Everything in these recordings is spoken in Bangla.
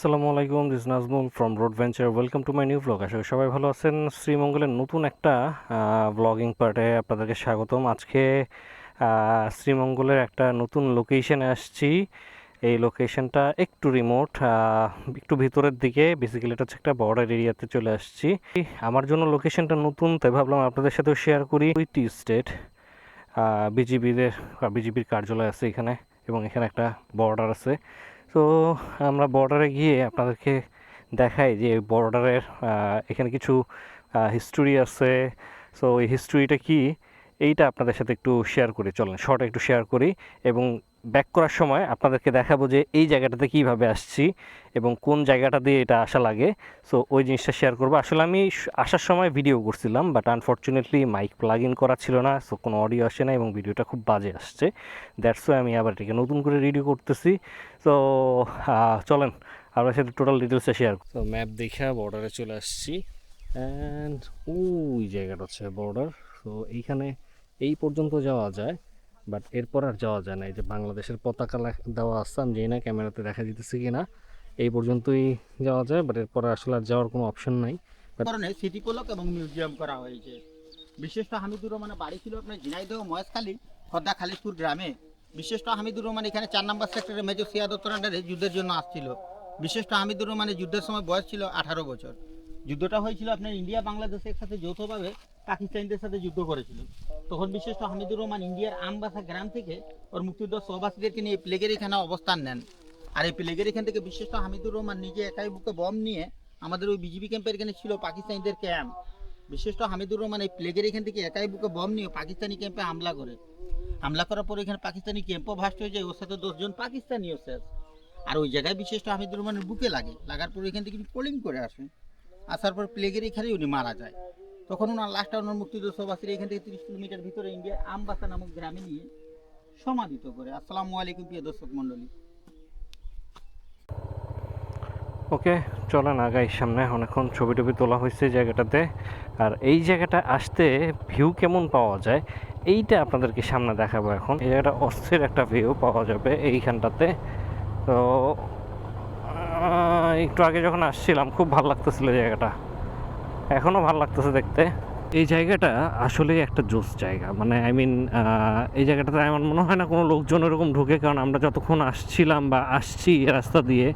আসসালামু আলাইকুম this Najmul from road venture welcome to my new blog করি সবাই ভালো আছেন। শ্রীমঙ্গলের নতুন একটা ব্লগিং পার্টে আপনাদেরকে স্বাগতম। আজকে শ্রীমঙ্গলের একটা নতুন লোকেশনে আসছি। এই লোকেশনটা একটু রিমোট একটু ভিতরের দিকে। বেসিক্যালি এটা হচ্ছে একটা বর্ডার এরিয়াতে চলে আসছি। আমার জন্য লোকেশনটা নতুন, তাই ভাবলাম আপনাদের সাথেও শেয়ার করি। টি স্টেট বিজিবিদের বিজিবির কার্যালয় আছে এখানে এবং এখানে একটা বর্ডার আছে। তো আমরা বর্ডারে গিয়ে আপনাদেরকে দেখাই যে বর্ডারের এখানে কিছু হিস্টোরি আছে। সো এই হিস্টোরিটা কি? এইটা আপনাদের সাথে একটু শেয়ার করি। চলেন শর্ট একটু শেয়ার করি এবং ব্যাক করার সময় আপনাদেরকে দেখাবো যে এই জায়গাটাতে কীভাবে আসছি এবং কোন জায়গাটা দিয়ে এটা আসা লাগে। সো ওই জিনিসটা শেয়ার করব। আসলে আমি আসার সময় ভিডিও করছিলাম but unfortunately mic plug in করা ছিল না সো কোনো অডিও আসে না এবং ভিডিওটা খুব বাজে আসছে। দ্যাটস ওয়াই আমি আবার এটাকে নতুন করে রেডি করতেছি। তো চলেন, আপনার সাথে টোটাল ডিটেলসে শেয়ার তো ম্যাপ দেখে বর্ডারে চলে আসছি। অ্যান্ড ওই জায়গাটা হচ্ছে বর্ডার তো এইখানে এই পর্যন্ত যাওয়া যায়। বাট এরপর আর যাওয়া যায় না। এই যে বাংলাদেশের পতাকা দেওয়া আছে, আমি জানি না ক্যামেরাতে দেখা যেতেছে কি না এই পর্যন্তই যাওয়া যায়, বাট এরপর আসলে আর যাওয়ার কোনো অপশন নাই। কারণে স্মৃতিফলক এবং মিউজিয়াম করা হয়েছে। বিশিষ্ট হামিদুর রহমানের বাড়ি ছিল আপনার ঝিনাইদহ, মহেশখালী খদ্দা খালিশপুর গ্রামে। বিশিষ্ট হামিদুর রহমান এখানে চার নম্বর সেক্টরে মেজর সিয়াদত্তর আন্ডারে যুদ্ধের জন্য আসছিল। বিশিষ্ট হামিদুর রহমানের যুদ্ধের সময় বয়স ছিল আঠারো বছর। যুদ্ধটা হয়েছিল আপনার ইন্ডিয়া বাংলাদেশের সাথে যৌথভাবে পাকিস্তানিদের সাথে যুদ্ধ করেছিল। তখন বিশিষ্ট হামিদুর রহমান ইন্ডিয়ার আমবাসা গ্রাম থেকে ওর মুক্তিযুদ্ধ সহবাসীদেরকে নিয়ে প্লেগের এখানে অবস্থান নেন। আর এই প্লেগের এখান থেকে বিশিষ্ট হামিদুর রহমান নিজে একাই বুকে বম নিয়ে আমাদের ওই বিজিবি ক্যাম্পের এখানে ছিল পাকিস্তানিদের ক্যাম্প। বিশিষ্ট হামিদুর রহমান এই প্লেগের এখান থেকে একাই বুকে বম নিয়ে পাকিস্তানি ক্যাম্পে হামলা করে। হামলা করার পর এখানে পাকিস্তানি ক্যাম্পও ভাস্ট হয়ে যায়, ওর সাথে দশজন পাকিস্তানিও শেষ। আর ওই জায়গায় বিশিষ্ট হামিদুর রহমানের বুকে লাগে, লাগার পর এখান থেকে পোলিং করে আসে। আসার পর প্লেগের এখানেই উনি মারা যায়। তখন ওনার লাস্টটা ওনার মুক্তিযুদ্ধ সভাসীরা এখান থেকে তিরিশ কিলোমিটার ভিতরে ইন্ডিয়ার আমবাসা নামক গ্রামে নিয়ে সমাধিত করে। আসসালামু আলাইকুম, প্রিয় দর্শক মণ্ডলী। ওকে, চলেন আগাই সামনে। অনেকক্ষণ ছবি টবি তোলা হয়েছে জায়গাটাতে। আর এই জায়গাটা আসতে ভিউ কেমন পাওয়া যায়, এইটা আপনাদেরকে সামনে দেখাবো এখন। এই জায়গাটা অস্থির একটা ভিউ পাওয়া যাবে এইখানটাতে। তো একটু আগে যখন আসছিলাম, খুব ভালো লাগতেছিল জায়গাটা। এখনও ভালো লাগতেছে দেখতে। এই জায়গাটা আসলে একটা জোস জায়গা। মানে আই মিন এই জায়গাটাতে আমার মনে হয় না কোনো লোকজন এরকম ঢুকে, কারণ আমরা যতক্ষণ আসছিলাম বা আসছি রাস্তা দিয়ে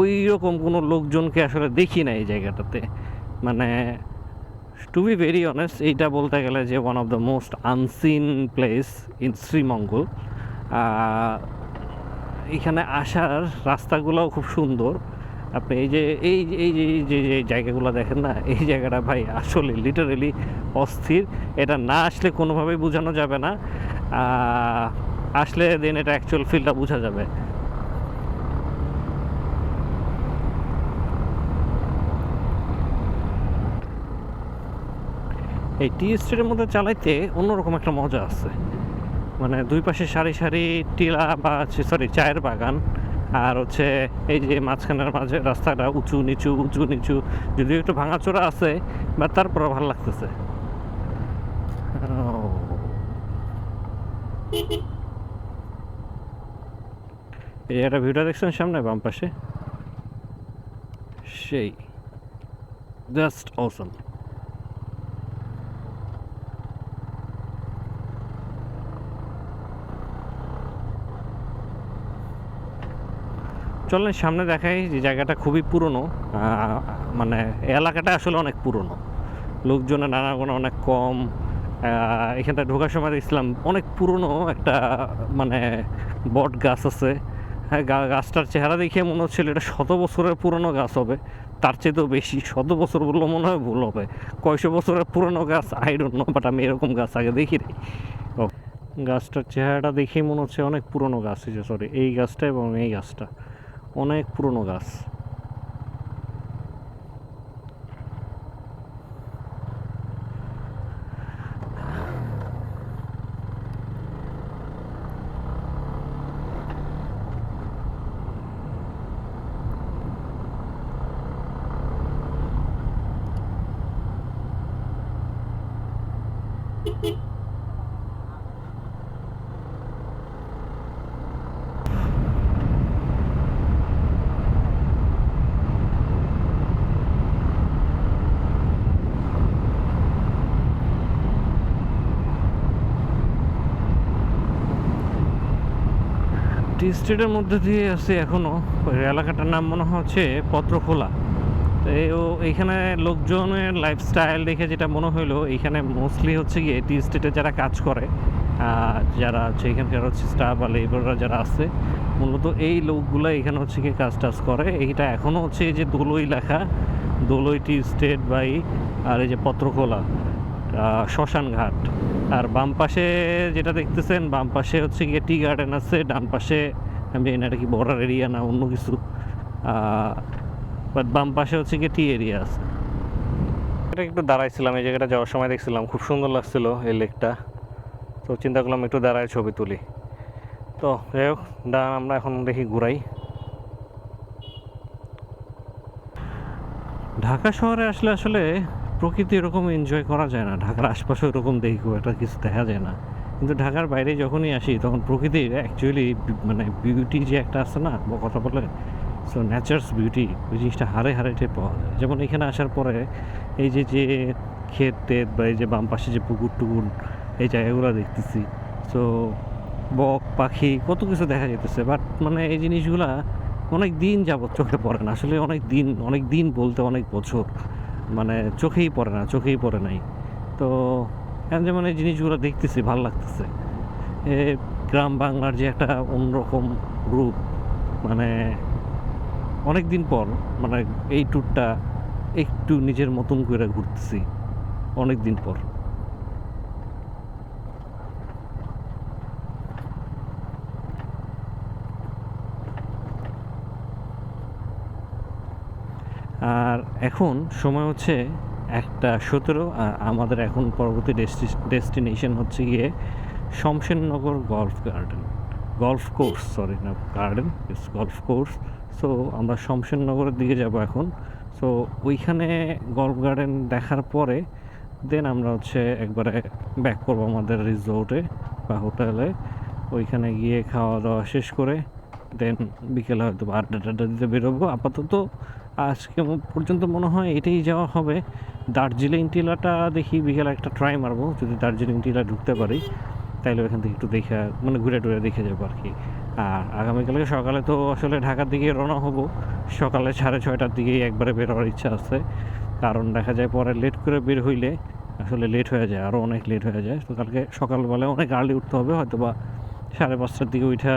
ওই রকম কোনো লোকজনকে আসলে দেখি না এই জায়গাটাতে। মানে টু বি ভেরি অনেস্ট এইটা বলতে গেলে যে one of the most unseen place in Sreemangal এখানে আসার রাস্তাগুলোও খুব সুন্দর। আপনি এই যে, এই যে- এই যে এই যে যে জায়গাগুলো দেখেন না, এই জায়গাটা ভাই আসলে লিটারেলি অস্থির। এটা না আসলে কোনোভাবেই বোঝানো যাবে না। আসলে দেন এটা অ্যাকচুয়াল ফিলটা বোঝা যাবে। এই টি স্টেটের মধ্যে চালাইতে অন্যরকম একটা মজা আছে। মানে দুই পাশে সারি সারি টিলা বা সরি চায়ের বাগান। আর হচ্ছে এই যে মাঝখানের মাঝে রাস্তাটা উঁচু, নিচু উঁচু, নিচু, যদিও একটু ভাঙাচোরা আছে বা তারপরে ভালো লাগতেছে। এই একটা ভিউটা দেখছেন সামনে, বাম পাশে? সেই। জাস্ট অসম চলেন সামনে দেখাই যে জায়গাটা খুবই পুরনো। মানে এলাকাটা আসলে অনেক পুরনো। লোকজনের নানাগোনা অনেক কম। এখানটা ঢোকার সময় দেখছিলাম অনেক পুরনো একটা মানে বট গাছ আছে। হ্যাঁ গাছটার চেহারা দেখে মনে হচ্ছিল এটা শত বছরের পুরনো গাছ হবে। তার চেয়েতেও বেশি শত বছর বললে মনে হয় ভুল হবে। কয়শো বছরের পুরনো গাছ? আই ডোন্ট নো বাট আমি এরকম গাছ আগে দেখি ও, গাছটার চেহারাটা দেখেই মনে হচ্ছে অনেক পুরনো গাছ। সরি এই গাছটা এবং এই গাছটা। অনেক পুরনো গাছ Beep, beep. স্টেটের মধ্যে দিয়ে আছে এখনও ওই এলাকাটার নাম মনে হচ্ছে পত্রখোলা। তো এইখানে লোকজনের লাইফস্টাইল দেখে যেটা মনে হলো এইখানে মোস্টলি হচ্ছে গিয়ে টি স্টেটে যারা কাজ করে যারা হচ্ছে এখানকার হচ্ছে স্টাফ বা লেবাররা যারা আছে মূলত এই লোকগুলো এখানে হচ্ছে গিয়ে কাজ টাজ করে। এইটা এখনও হচ্ছে এই যে দোলই লেখা দোলই টি স্টেট বাই আর এই যে পত্রখোলা আহ, শ্মশান ঘাট আর বাম পাশে যেটা দেখতেছেন, বাম পাশে হচ্ছে গিয়ে টি গার্ডেন আছে, ডান পাশে, আমি জানি না এটা কি বর্ডার এরিয়া না অন্য কিছু বাট বাম পাশে হচ্ছে গিয়ে টি এরিয়া আছে। এটা একটু দাঁড়াইছিলাম, এই জায়গাটা যাওয়ার সময় দেখছিলাম, খুব সুন্দর লাগছিল এই লেকটা। তো চিন্তা করলাম একটু দাঁড়ায় ছবি তুলি। তো যাই হোক, দাঁড়ান, আমরা এখন দেখি ঘুরাই। ঢাকা শহরে আসলে আসলে প্রকৃতি এরকম এনজয় করা যায় না। ঢাকার আশপাশে ওরকম দেখি খুব একটা কিছু দেখা যায় না। কিন্তু ঢাকার বাইরে যখনই আসি, তখন প্রকৃতির অ্যাকচুয়ালি মানে বিউটি যে একটা আছে না কথা বলে সো ন্যাচার্স বিউটি ওই জিনিসটা হারে হারে টের পাওয়া যায়। যেমন এখানে আসার পরে এই যে যে ক্ষেত টেত বা এই যে বাম পাশে যে পুকুর টুকুর, এই জায়গাগুলো দেখতেছি। সো বক, পাখি, কত কিছু দেখা যেতেছে বাট মানে এই জিনিসগুলা অনেক দিন যাবত চোখে পড়ে না। আসলে অনেক দিন অনেক দিন বলতে অনেক বছর। মানে চোখেই পড়ে না, চোখেই পড়ে নাই। তো এখন যেমন এই জিনিসগুলো দেখতেছি, ভালো লাগতেছে। এ গ্রাম বাংলার যে একটা অন্যরকম রূপ মানে অনেক দিন পর মানে এই ট্যুরটা একটু নিজের মতন করে ঘুরতেছি অনেক দিন পর আর এখন সময় হচ্ছে একটা সতেরো, আর আমাদের এখন পরবর্তী ডেস্টিনেশন হচ্ছে গিয়ে Shamshernagar golf garden. Golf course sorry না garden it's golf course. So আমরা শমশেরনগরের দিকে যাব এখন। সো ওইখানে গলফ গার্ডেন দেখার পরে দেন আমরা হচ্ছে একবারে ব্যাক করব আমাদের রিসোর্টে বা হোটেলে। ওইখানে গিয়ে খাওয়া দাওয়া শেষ করে দেন বিকেলে হয়তো আড্ডা টাড্ডা দিতে বেরোবো। আপাতত আজকে পর্যন্ত মনে হয় এটাই যাওয়া হবে। দার্জিলিং টিলাটা দেখি বিকেলে একটা ট্রাই মারবো, যদি দার্জিলিং টিলা ঢুকতে পারি, তাইলে ওখান থেকে একটু দেখে মানে ঘুরে টুরে দেখে যাব আর কি। আর আগামীকালকে সকালে তো আসলে ঢাকার দিকে রওনা হব। সকালে সাড়ে ছয়টার দিকেই একবারে বের হওয়ার ইচ্ছা আছে। কারণ দেখা যায় পরে লেট করে বের হইলে আসলে লেট হয়ে যায় আরও অনেক লেট হয়ে যায়। তো কালকে সকালবেলায় অনেক আর্লি উঠতে হবে হয়তো বা সাড়ে পাঁচটার দিকে উঠা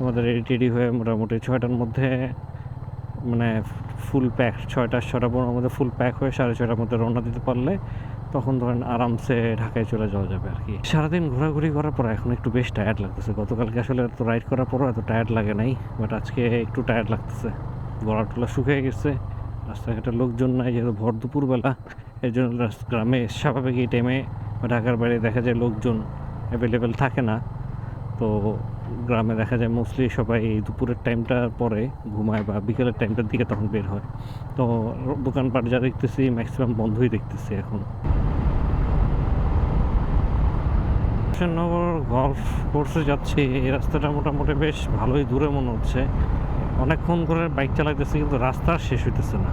আমাদের রেডি টেডি হয়ে মোটামুটি ছয়টার মধ্যে মানে ফুল প্যাক ছয়টা ছটা পনেরোর মধ্যে ফুল প্যাক হয়ে সাড়ে ছয়টার মধ্যে রওনা দিতে পারলে তখন ধরেন আরামসে ঢাকায় চলে যাওয়া যাবে আর কি। সারাদিন ঘোরাঘুরি করার পর এখন একটু বেশ টায়ার্ড লাগতেছে। গতকালকে আসলে এত রাইড করার পরও এত টায়ার্ড লাগে নাই বাট আজকে একটু টায়ার্ড লাগতেছে। গলা টলা শুকিয়ে গেছে, রাস্তাঘাটে লোকজন নাই, যেহেতু ভর দুপুরবেলা এর জন্য গ্রামে স্বাভাবিক এই টাইমে ঢাকার বাইরে দেখা যায় লোকজন অ্যাভেলেবেল থাকে না। তো গ্রামে দেখা যায় মোস্টলি সবাই এই দুপুরের টাইমটার পরে ঘুমায় বা বিকেলের টাইমটার দিকে তখন বের হয়। তো দোকানপাট যা দেখতেছি ম্যাক্সিমাম বন্ধই দেখতেছি এখন। নগর গল্ফ কোর্সে যাচ্ছি, এই রাস্তাটা মোটামুটি বেশ ভালোই দূরে মনে হচ্ছে। অনেকক্ষণ করে বাইক চালাইতেছি, কিন্তু রাস্তা শেষ হইতেছে না।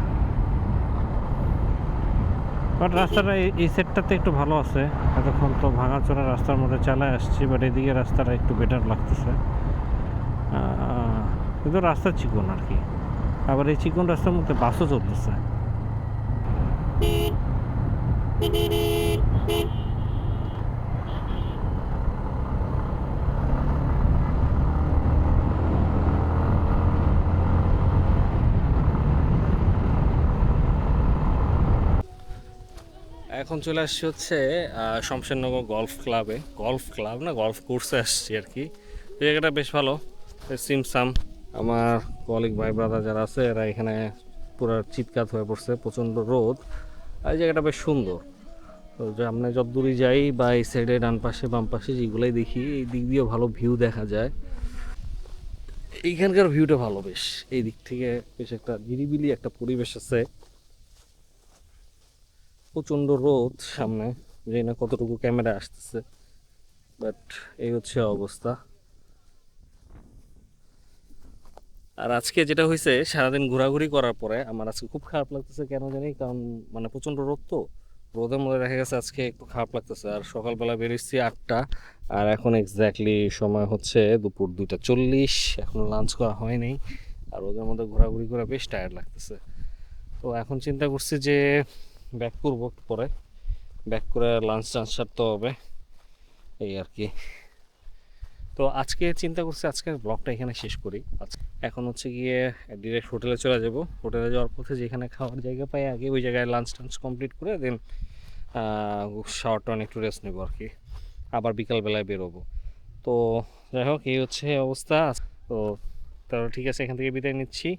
বাট রাস্তাটা এই- সেটটাতে একটু ভালো আছে। এতক্ষণ তো ভাঙাচোরা রাস্তার মধ্যে চালায় আসছি বাট এদিকে রাস্তাটা একটু বেটার লাগতেছে। কিন্তু রাস্তা চিকন আর কি। আবার এই চিকন রাস্তার মধ্যে বাসও চলতেছে। এখন চলে আসছি হচ্ছে শমশেরনগর গলফ ক্লাবে গলফ ক্লাব না গলফ কোর্সে আসছি আর কি। জায়গাটা বেশ ভালো। সিমসাম আমার কলিগ ভাই ব্রাদার যারা আছে, এরা এখানে পুরো চিৎকাত হয়ে পড়ছে, প্রচণ্ড রোদ। এই জায়গাটা বেশ সুন্দর। তো আমরা যত দূরে যাই, বা এই সাইডে ডান পাশে, বাম পাশে, যেগুলোই দেখি, এই দিক দিয়েও ভালো ভিউ দেখা যায়। এইখানকার ভিউটা ভালো বেশ। এই দিক থেকে বেশ একটা নিরিবিলি একটা পরিবেশ আছে। প্রচণ্ড রোদ সামনে, জানি না কতটুকু ক্যামেরা আসতেছে বাট এই হচ্ছে অবস্থা। আর আজকে যেটা হয়েছে সারাদিন ঘোরাঘুরি করার পরে আমার আজকে খুব খারাপ লাগতেছে, কেন জানি? কারণ মানে প্রচণ্ড রোদ তো। রোদের মধ্যে দেখা গেছে আজকে একটু খারাপ লাগতেছে। আর সকালবেলা বেরিয়েছি আটটা, আর এখন এক্স্যাক্টলি সময় হচ্ছে দুপুর দুইটা চল্লিশ, এখন লাঞ্চ করা হয়নি। আর রোদের মধ্যে ঘোরাঘুরি করে বেশ টায়ার্ড লাগতেছে। তো এখন চিন্তা করছি যে ব্যাক করব একটু পরে। ব্যাক করে লাঞ্চ টাঞ্চ সারতে হবে, এই আর কি। তো আজকে চিন্তা করছি আজকের ব্লগটা এখানে শেষ করি। এখন হচ্ছে গিয়ে ডিরেক্ট হোটেলে চলে যাব। হোটেলে যাওয়ার পথে যেখানে খাওয়ার জায়গা পাই আগে, ওই জায়গায় লাঞ্চ টাঞ্চ কমপ্লিট করে দেন শাওয়ার টাউন একটু রেস্ট নেব আর কি। আবার বিকালবেলায় বেরোবো। তো যাই হোক, এই হচ্ছে অবস্থা। তো তাহলে ঠিক আছে, এখান থেকে বিদায় নিচ্ছি।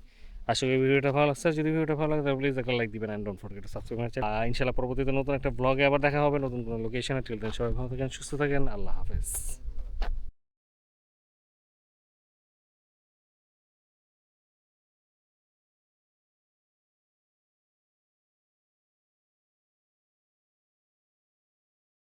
আশা করি ভিডিওটা ভালো লাগছে। যদি ভিডিওটা ভালো লাগে, তাহলে প্লিজ একটা লাইক দিবেন অ্যান্ড ডোন্ট ফরগেট সাবস্ক্রাইব করার ইনশাআল্লাহ পরবর্তীতে নতুন একটা ব্লগে আবার দেখা হবে, নতুন কোনো লোকেশনে টিল দেন সবাই ভালো থাকেন, সুস্থ থাকেন, আল্লাহ হাফেজ।